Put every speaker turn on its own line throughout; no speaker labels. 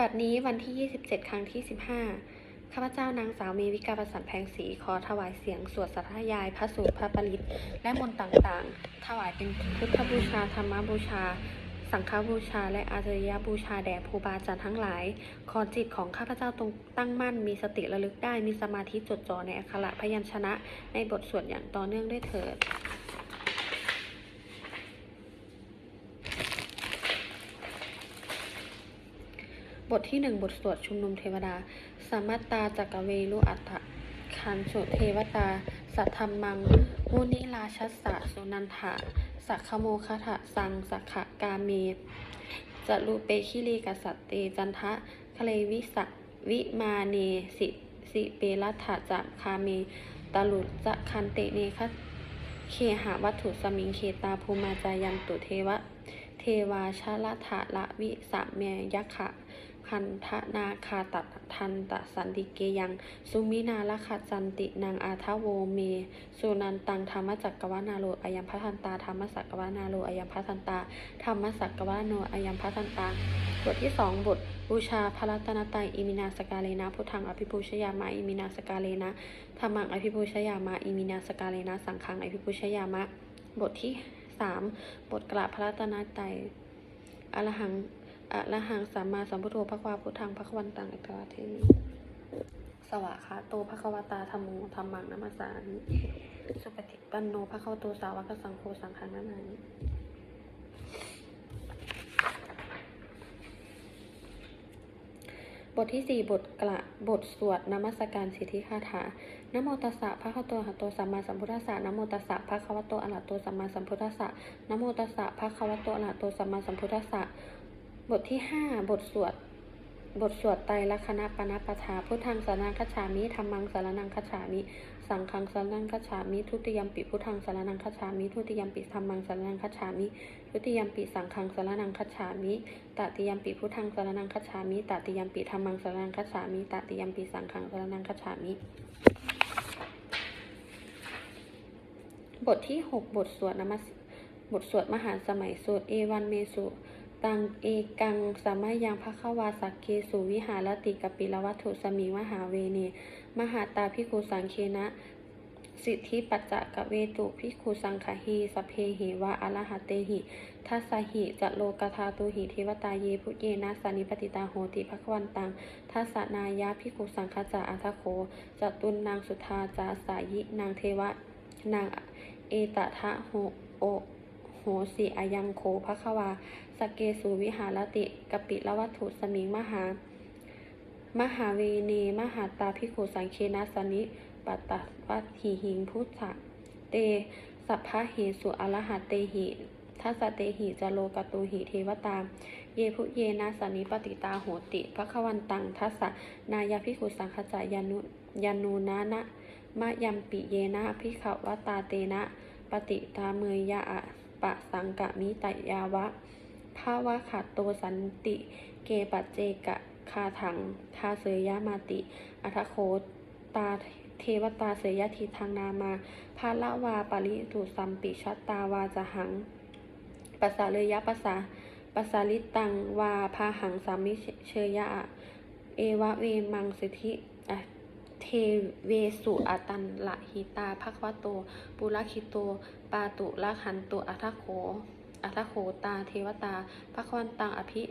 บัดนี้วันที่ 27 ครั้งที่ 15 ข้าพเจ้านางสาวเมวิกาประสันแพงศรีขอถวายเสียงสวดสัทยายพระสูตรพระปริตและมนต์ต่างๆ ถวายเป็นพุทธบูชาธรรมบูชา สังฆบูชา และอาจริยบูชาแด่ครูบาอาจารย์ทั้งหลาย ขอจิตของข้าพเจ้าตรงตั้งมั่น มีสติระลึกได้ มีสมาธิจดจ่อในอักขระพยัญชนะ ในบทสวดอย่างต่อเนื่องด้วยเถิด บทที่หนึ่งบทสวดชุมนุมเทวดา สมัตตาจักเวรุอัฏฐคันสุเทวตา สัทธรรมัง มุนิราชัสสะสุนันทะสักขโมคทะสังสักขะกาเมจะลุเปคิรีกสัตเตจันทะคะเลวิสะวิมาเนสิสิเปรัตถะจักคาเมตลุจะคันเตเนคะเคหาวัตถุสมิงเคตาภูมาจายันตุเทวะ เทวาชละทะละวิสะเมยักขะคันทนาคาตัทันตสันติเกยังสุมินาลคจันตินางอาทะโวเมสุนันตังธรรมจักกวานาโลอายัมพัทันตาธรรมสักกวานาโลอายัมพัทันตาธรรมสักกวาโนอายัมพัทันตาบทที่สองบทบูชาพระรัตนตรัยอิมินาสกาเลนะพุทธังอภิปูชยามาอิมินาสกาเลนะธรรมังอภิปูชยามาอิมินาสกาเลนะสังฆังอภิปูชยามะ บทที่ สามบทกราบพระรัตนตรัยอรหังอะระหังสัมมาสัมพุทโธพระควาพุทธังพระควันตังอัตวาเทมิสวะคาโตพระควตาธรรมโมธรรมังนัมสสามิสุปฏิปันโนพระควโตสาวกสังโฆสังฆังนามามิบทที่สี่บทกระบทสวดนมัสการสิทธิคาถา นโมตัสสะพระคะวะโตอะระหะโตสัมมาสัมพุทธัสสะนโมตัสสะพระคะวะโตอะระโตสัมมาสัมพุทธัสสะนโมตัสสะพระคะวะโตอะระโตสัมมาสัมพุทธัสสะบทที่ห้าบทสวด บทสวดไตรลักษณะปณปทาพุทธังสารนังคัจฉามิธรรมังสารนังคัจฉามิ สังฆังสารนังคัจฉามิ ทุติยมปิพุทธังสารนังคัจฉามิ ทุติยมปิธรรมังสารนังคัจฉามิ ทุติยมปิสังฆังสารนังคัจฉามิ ตติยมปิพุทธังสารนังคัจฉามิ ตติยมปิธรรมังสารนังคัจฉามิ ตติยมปิสังฆังสารนังคัจฉามิ บทที่หกบทสวดนมัสบทสวดมหาสมัยสวดเอวันเมสุ ตังเอกังสามายังพระขวาสักเกสุวิหารติกปิลวัตถุสมิงมหาเวเน มหาตาพิคุสังเคนะ สิทธิปัจจกเวตุพิคุสังคหีสพเพหิวะอรหะเตหิทัสหิจะโลกธาตุหิเทวตาเยพุเยนะสานิปติตาโหติภควันตังทัสสนายะพิคุสังคจาอัทโคจตุนนางสุธาจาสายินางเทวะนาง เอตทะโหโอโหสิอายังโคภควา สเกสุวิหารติกปิละวัตถุสมิงมหา มหาเวเน มหาตาพิขุสังเคนะสนิปัตตวัตหิหิงพุทธะเต สัพพะเหสุอรหัตเตหิทัสเตหิจโลกตูหิเทวตา เยพุเยนะสนิปติตาโหติภควันตังทัสนายาพิขุสังขจายานุยานูนะนะมะยัมปิเยนะพิขวตาเตนะ ปฏิตาเมยยะอะปะสังกะมิตยาวะภาวะขัดโตสันติ เกปัจเจกะคาถังทาเสยยามาติ อัทโคตาเทวตาเสยยทิทางนามาภาละวาปริตุสัมปิชตาวาจะหังปัสสะเลยยะปัสสะปัสสาลิตังวาพาหังสามิเชยยะเอวะเวมังสิทธิ เทเวสุอตันละหิตาภควโต ปุรคิโต ปาตุละขันตุอัทโขอัทโขตาเทวตาภควันตังอภิ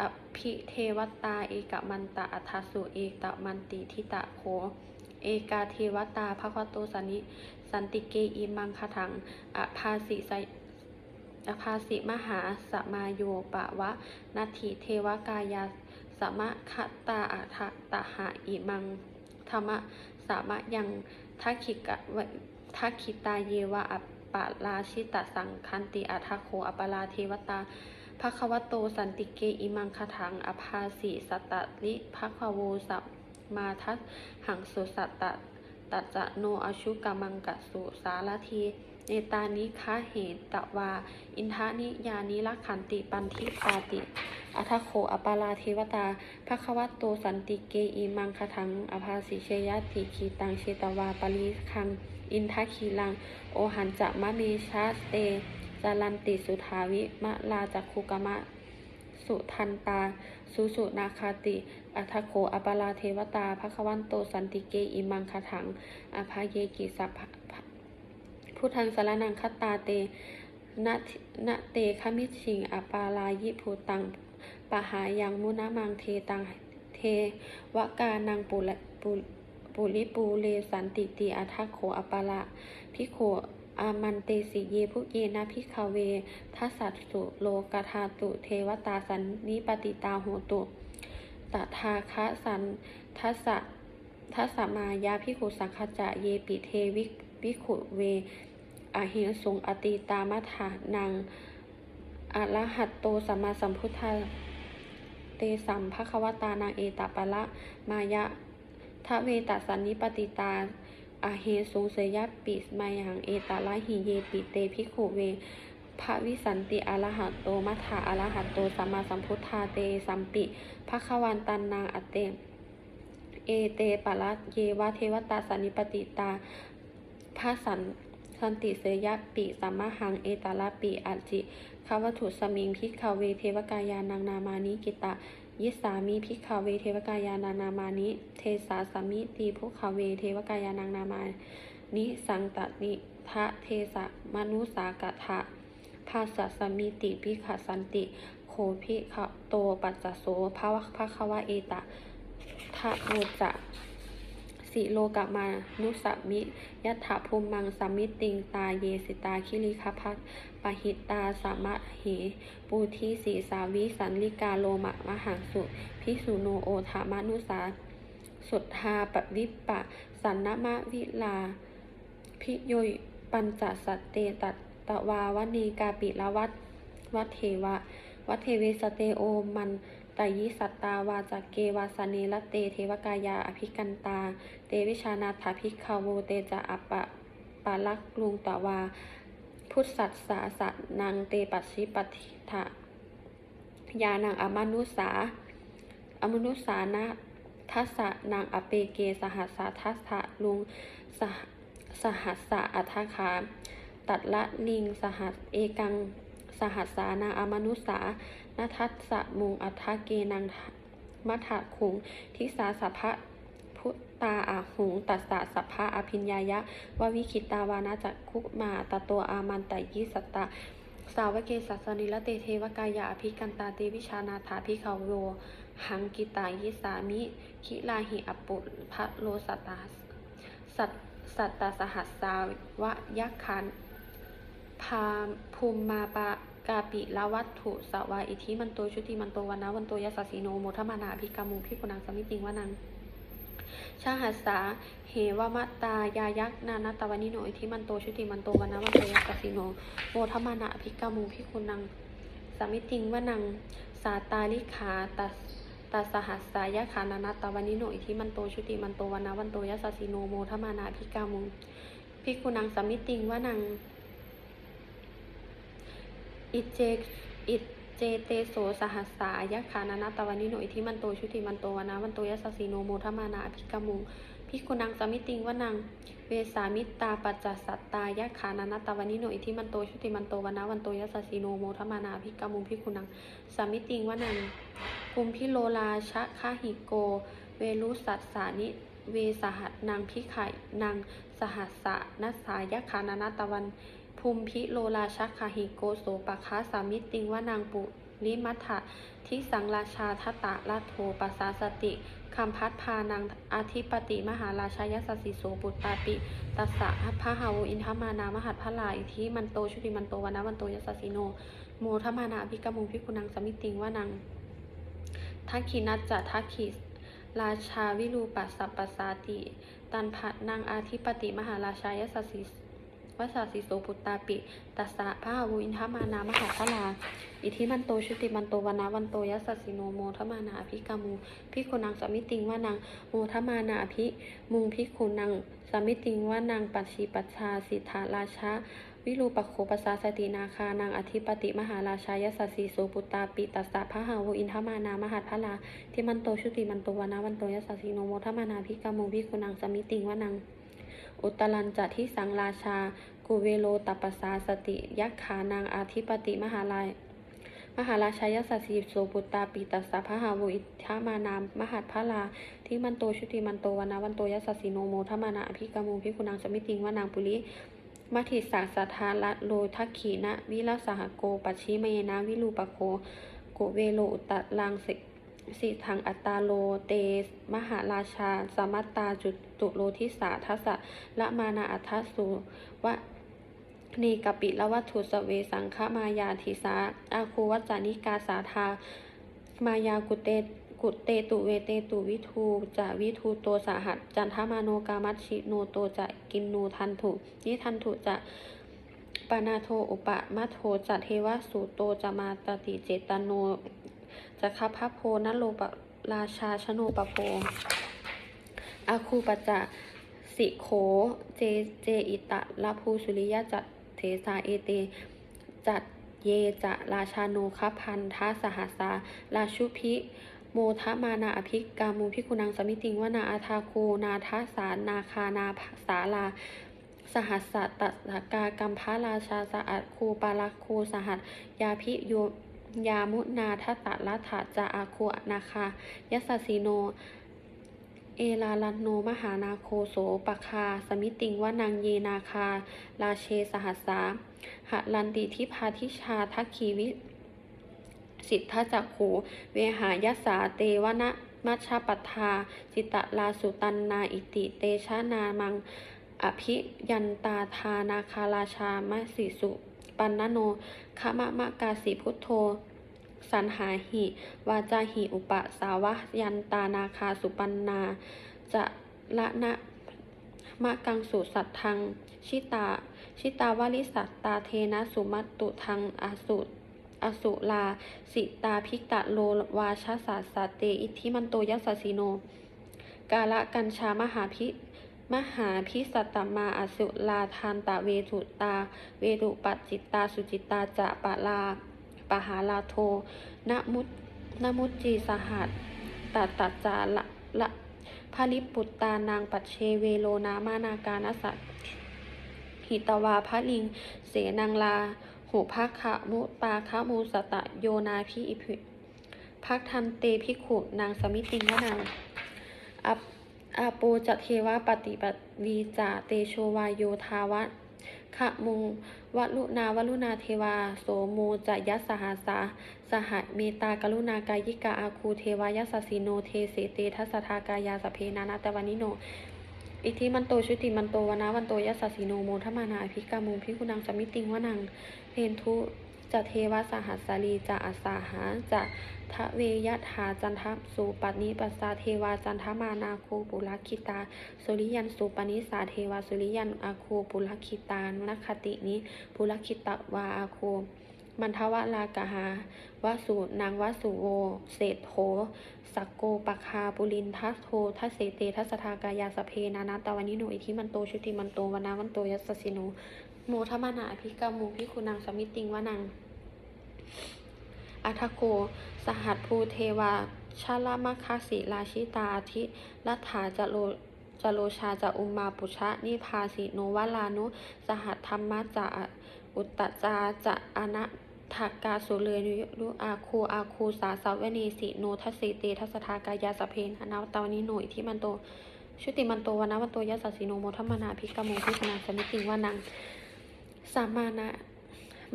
อภิเทวตาเอกมันตะอัทสุเอกตมันติทิตะโขเอกาเทวตาภควโตสันิสันติเกอิมังคถังอภาสิไสอภาสิมหาสมาโยปะวะนัตถิเทวกายาสมะคตาอัทตหะอิมัง ธรรมะสามะยังทักขิกะวทักขิตาเยวะอัปปะราชิตะสังคันติอัทโคอัปปลาเทวตาภควโตสันติเกอิมังคถังอภาสิสตตลิภควโวสัมมาทัสหังสุสัตตะตัจจะโนอชุกามังกะสุสารที เนตานิคะเหตะวา อินทานิยานิลักขันติปันทิปาติ อัทโคอปาลาเทวตาภควตโตสันติเกอิมังคถัง อภาสิเชยติขีตังเชตวาปริคัง อินทคีลัง โอหันจะมะเมชาสเตจารันติสุทาวิมะลาจักคุกมะสุทันตา สุสุนาคาติ อัทโขอปาราเทวตาภควันโตสันติเกอิมังคถังอภาเยกิสัพ พุทธังสารนังคตาเตนะนะเตขมิชิงอปาลายิภูตังปะหายังมุนามังเทตังเทวกานังปุระปุปุริปูเลสันติติอัทโขอปาละพิโขอามันเตสิเยพุเยนะพิคาเวทัสสัตสุโลกธาตุเทวตาสันนิปติตาโหตุตถาคะสันทัสสะทัสสมายาพิขุสังคจะเยปิเทวิวิขุเว อาหิงสุงอติตามัฐานังอะระหัตโตสัมมาสัมพุทธาเตสัมภควตานางเอตปะละมายะทะเวตสันนิปติตาอาเฮสุงเสยปิสมายังเอตาละหิเยปิเตภิขุเวพระวิสันติอรหัตโตมัทธาอรหัตโตสัมมาสัมพุทธาเตสัมปิภควันตันนางอเต เอเตปะละเยวะเทวตาสันนิปติตาพระสัน สันติเสยะปิสัมมาหังเอตาละปิอัจจิขวัตถุสมิงพิกขเวเทวกายานังนามานิกิตะ ยิสามิพิกขเวเทวกายานังนามานิ เทสาสามิตีภุขเวเทวกายานังนามานิสังตนิทะเทสะมนุสากะทะภาสสมิติพิขสันติ โคพิขโตปัจจโสภาวะภควะเอตะทะโมจะ สิโลกะมานุสมิยัตถภูมังสมมิติงตาเยสิตาคิริคพัทปหิตาสามะเห ปูทิสีสาวิสันลิกาโลมะมหังสุพิสุโนโอทามานุสาสุทธาปวิปปะ สันนมะวิลา พิโยยปัญจสัตเตตัตวาวเนกาปิละวัตวัตเทวะ วัตเทเวสเตโอมัน ตายิสัตตาวาจักเกวาสเนละเตเทวกายาอภิกันตา เตวิชานาถาภิกขาวโวเตจะอัปปะปาลักลุงตวา พุทธัสสะสะนางเตปัชิปทิทะยานางอมานุสา อมนุสานะทัสสะนางอเปเกสหัสสะทัสสะลุงสหสหัสสะอัทคาตัดละลิงสหัสเอกังสหัสสานางอมนุสา นทัสสะมุงอัทธเกนังมัทธคุงทิสาสัพพะพุตตาอาหุงตัสสะสัพะอภิญญายะววิคิตาวานาจักคุมาตโตอามันตยิสตตาสาวเกสัสนิละเตเทวกายาอภิกันตาเตวิชานาถาภิเขาโยหังกิตายิสามิคิลาหิอปุพะโลสตาสัตสัตตสหัสสาวะยักขันพาภูมิมาปะ กาปิละวัตถุสวาอิทิมันโตชุติมันโตวันนะวันโตยัสสีโนโมทมานาภิกามุพิกุนังสมิติงวานังชาหัสสาเหวมตตายายักนานาตวานิโนอิทิมันโตชุติมันโตวันนะวันโตยัสสีโนโมทมานะภิกามูพิคุนังสามิติงวานังสาตาลิขาตัสตัสหัสสายะขานานาตวานิโนอิทิมันโตชุติมันโตวันนะวันโตยัสสีโนโมทมานะภิกามูพิคุนังสามิติงวานัง อิเจอิเจเตโสสหัสสายะขานานาตวานิโนอิทิมันโตชุติมันโตวันนะวันโตยัสสีโนโมทมานะภิกามูพิคุนังสามิติงวนังเวสามิตาปัจจสัตตายะขานานาตวานิโนอิทิมันโตชุติมันโตวันนะวันโตยัสสีโนโมทมานาภิกามุงพิคุนังสามิติงวนังกุมพิโลลาชะคาหิโก เวรุสัสสานิเวสหัสนางพิไข่นางสหัสสะนัสสายะขานานาตวัน ภูมิพิโลลาชคาหิโกโสปะคาสามิติงวานางปุลิมัทธะทิสังราชาทตะลาโทปัสสาสติคำพัดพานังอาธิปติมหาราชายสสิโสปุตตาปิตัสสะพระหาวอินทมานามหัตพระลาอิทิมันโตชุติมันโตวนนะวันโตยสสิโนโมทมานาภิกมุงพิกุนังสมิติงว่านังทักขินัจจะทักขิราชาวิรูปัสสะปัสสาติ ตันพัดนางอาธิปติมหาราชายสสสิ วัสสสิโสปุตตาปิตัสสะพระหาโวอินทมานามหัตพระลาอิทิมันโตชุติมันโตวันนะวันโตยัสสสิโนโมทมานาอภิกามูพิกุนังสมิติงว่านางโมทมานาอภิมุงพิกุนังสมิติงว่านางปัจฉิปัชชาสิทธาราชาวิรูปโคปัสาสตินาคานางอธิปติมหาราชายสสสีโสปุตตาปิตัสสะพระหาวอินทมานามหัตพระลาทิมันโตชุติมันโตวันนะวันโตยัสสสิโนโมทมานาภิกามูพิกุนังสมิติงว่านาง อุตลันจะทิสังราชา กุเวโลตัปสาสติ ยักขานางอาธิปติมหาลายมหาราชายสัสสีโสปุตตาปีตัสสะพะหาวุอิทธามานามมหัตพระลาทิมันโตชุติมันโตวนาวันโตยัสสสีโนโมทมานาอภิกามูพิคุนังสมิติงวานางปุริมัทิสาสัทธาละโลทักขีนะ วิลาสหโกปัชชิเมนะวิลูปโคโกเวโลอุตตะลังสิ สิทังอัตตาโลเต มหาราชา สมัตตาจุตุโลทิสาทัสสะละมานาอัทสุวะเนกปิละวัตถุสเวสังฆมายาทิสาอาคูวัจจานิกาสาธามายากุเตกุเตตุเวเตตุวิทูจะวิทูโตสาหัสจันทมาโนกามัชชิโนโตจะกินนูทันถุนิทันถุจะปนาโทอุปะมะโทจะเทวสุโตจะมาตติเจตโน จะคัพพะโพนโลปะราชาชโนปะโพอาคูปจะสิโขเจเจอิตะลาภูสุริยะจัตเทสาเอเต จัดเยจะราชาโนคพันทาสหัสาราชุพิโมทะมานาอภิกามูพิคุนังสมิติงวนาอาทาโคนาทาสานาคานาสาลาสหัสสะตัสกากัมพาราชาสะอัดคูปาลักคูสหัสยาพิโย ยามุนาทัตตะลัถาจาอาคูอนาคา ยัสสีโน เอลาลันโนมหานาโคโสปคา สมิติงว่านางเยนาคา ราเชสหัสสาหะลันติทิพาทิชาทักขีวิสิทธจักขูเวหายัสาเตวนะมัชปัทาจิตตลาสุตันนาอิติเตชะนามัง อภิยันตาทานาคาราชามสิสุ ปันนโนขมะมะกาสิพุทโธ สันหาหิ วาจาหิอุปะสาวะยันตานาคาสุปันนา จะละนะมะกังสุสัตทัง ชิตา ชิตาวาลิสัตตาเทนะสุมัตตุทังอาสุอสุลา สิตาภิกตะโลวาชาสาสาเต อิทิมันโตยัสสสิโน กาละกัญชามหาพิ มหาพิสัตตมาอสุลาทานตะเวทุตา เวรุปัจจิตตาสุจิตาจะปะลาปหาลาโทนมุตนมุตจีสหัสตัตจาละละพาลิปุตตานางปัจเชเวโลนามานาการสัตหิตวาพระลิง เสนังลาหูภาคขะมุปาคะมูสตะโยนาพิอิพิพักทันเตพิขุนางสมิติงวนางอัป อาโปจะเทวะปฏิปวีจาเตโชวายโยทาวะขะมุงวลุนาวลุนาเทวา โสโมจะยัสสหัสาสหเมตากรุณากายิกาอาคูเทวายัสสสิโนเทเสเตทัสทากายาสเพนานาตวานิโน อิทิมันโตชุติมันโตวนาวันโตยัสสสิโนโมทมานาอภิกามูพิคุนังสมิติงวนังเพนทุ จะเทวสหัสสลีจะอาสาหาจะทะเวยทาจันทสูปันิปัสสาเทวาจันทมานาโคปุลคิตา สุริยันสุปนิสาเทวาสุริยันอาโคปุลคิตานนคตินี้ปุลคิตวาอาโคมันทวะลากหาวสุนางวสุโวเศรษโธสักโกปคาปุลินทัสโททัสเสเตทัสทากายาสเพนานาตาวันิโนอิทิมันโตชุติมันโตวนาวันโตยัสสิโน โมทมานาอภิกามูพิคุนังสมิติงวนังอัทโก สหัสภูเทวาชาลามคาสิราชิตาอาทิรัฐาจโลจโลชาจะอุมาปุชะนิพาสิโนวลานุ สหัสธรรมะจะอุตตจาจะอนะทากาสุเลนุอาคูอาคูสาสาวเนสิโนทัสสิเตทัสทากายาสเพนอนาวตาวนิโนอิที่มันโตชุติมันโตวนาวันโตยัสสสิโนโมทัมมานาภิกาโมพิคณาสมิติงวานัง สามานะ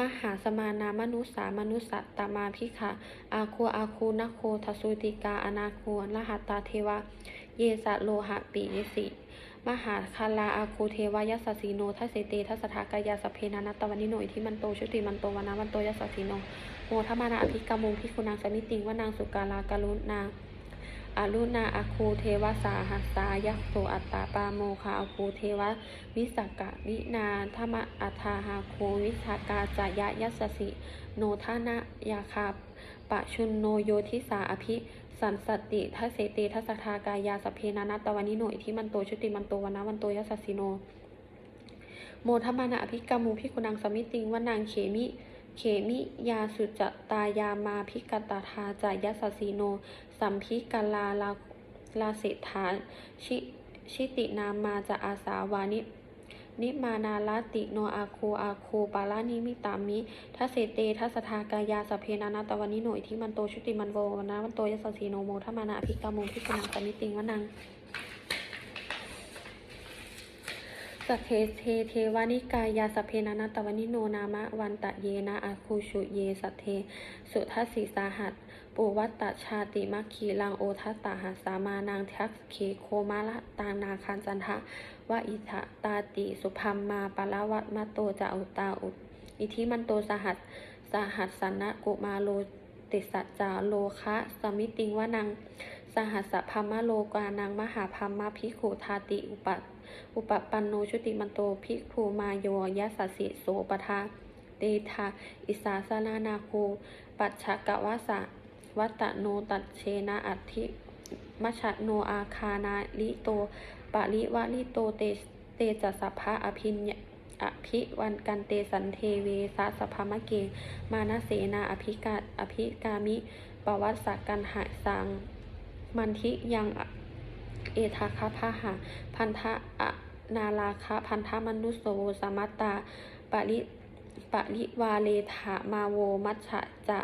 มหาสมานามนุสามนุสตตมาพิคะอาคูอาคูนโคทสุติกาอนาคูรหัตตาเทวะ เยสะโลหะปินิสิ มหาคาลาอาคูเทวายสสีโนทัสเสเตทัสทากายาสเพนานัตวันนิโนอิทิมันโตชุติมันโตวนาวันโตยสสีโนโมทมานาอภิกามุงพิคุณางสมิติงวานางสุกาลากาลุนา อรุณาอาคูเทวสาหัสายัสโสอัตตาปาโมคาอาคูเทวะวิสกกะวินาธรรมอัฏฐาหาโควิชากาจายะยัสสิ โนทานะยาคาปะชุนโนโยทิสาอภิสันสติทัเสเตทัสทากายาสเพนานัตตวานิโนอิทิมันโตชุติมันโตวนาวันโตยัสสิโน โมทมานะอภิกามูพิคุนังสมิติงวนางเขมิ เขมิยาสุจตายามาพิกตาทาจายสสีโน สัมพิกาลาลาลาเศรษฐาชิชิตินามาจะอาสาวานินิมานาลาติโนอาโคอาโคปาลานิมิตามิทัสเสเตทัสทากายาสเพนานาตวานิโนอิทิมันโตชุติมันโววนาวันโตยสสีโนโมทมานาอภิกาโมพิกนังสมิติงวนัง สเพเทเทวานิกายาสเพนานาตวานิโนนามะวันตะเยนะอาคูชุเยสัเท สุทัสสีสาหัสปุวัตตชาติมัคคีลังโอทัสตาหาสามานางทักเขโคมาละตางนาคันจันทะวะอิทะตาติสุพัมมาปะละวัตมาโตจะอุตาอุตอิทิมันโตสหัสสหัสสนนะกุมาโลติสัจจาโลคะสมิติงวนัง หัสสพัมมะโลกานังมหาพัมมะพิกขุทาติอุปอุปปันโนชุติมันโตพิกขุมาโยยัสสิโสปทาเตทาอิสาสนานาคูปัจฉกวาสะวัตโนตัดเชนะอัติมัชโนอาคานาลิโตปะริวะลิโตเตเตจัสสะภะอภิญญอภิวันกันเตสันเทเวสะสะพมะเก มานะเสนาอภิกาอภิกามิปวัสสกันหะสัง มันทิยังเอทาคาพะหะพันธะอะนาลาคะพันธะมนุสโสสมัตตาปริปริวาเลถามาโวมัชฉะจะ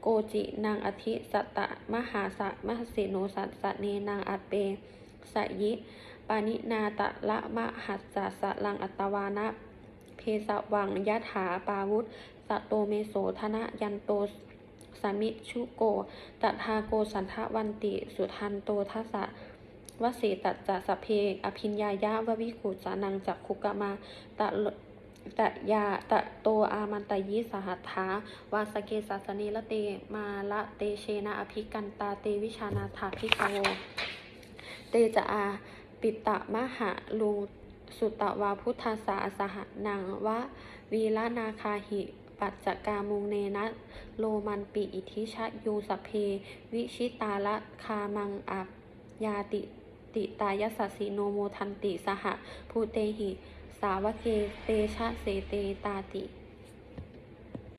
โกจินางอธิสตตะมหาสะมหเสโนสัสสเนนางอัตเปสยิปานินาตะละมะหัสสะสลังอัตวานะเพสวังยะถาปาวุธสะโตเมโสธนะยันโต สมิชุโกตถาโกสันทวันติ สุทันโตทัสสะวเสตัจจะสเพอภิญญายะววิขุจานังจักขุกมาตะโลตะยาตะโตอามันตยิสหัตถาวาสเกสัสเนละเตมาละเตเชนะอภิกันตาเตวิชานาถาภิกาโวเตจะอาปิตะมหาลุงสุตวาพุทธาสาสหนังวะวีละนาคาหิ ปัจจกามุงเนนะโลมันปิอิทิชะยูสเพ วิชิตาละคามังอัปยาติติตายสัสสิโนโมทันติสหภูเตหิ สาวเกเตชะเสเตตาติ